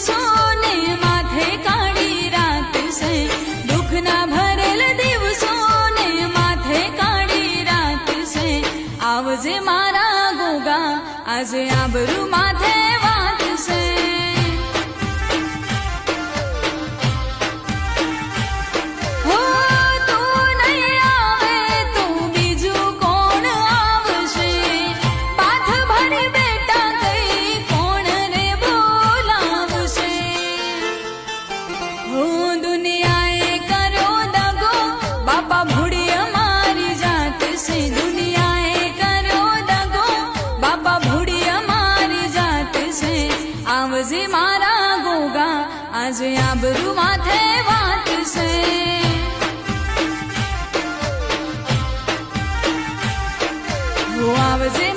દિવસોને માથે કાઢી રાખશે. દુઃખના ભરેલ દિવસોને માથે કાઢી રાખશે. આવજે મારા ગોગા, આજે આબરૂ માથે આવજે મારા ગોગા આજે આબરૂ માથે વાત છે. આવજે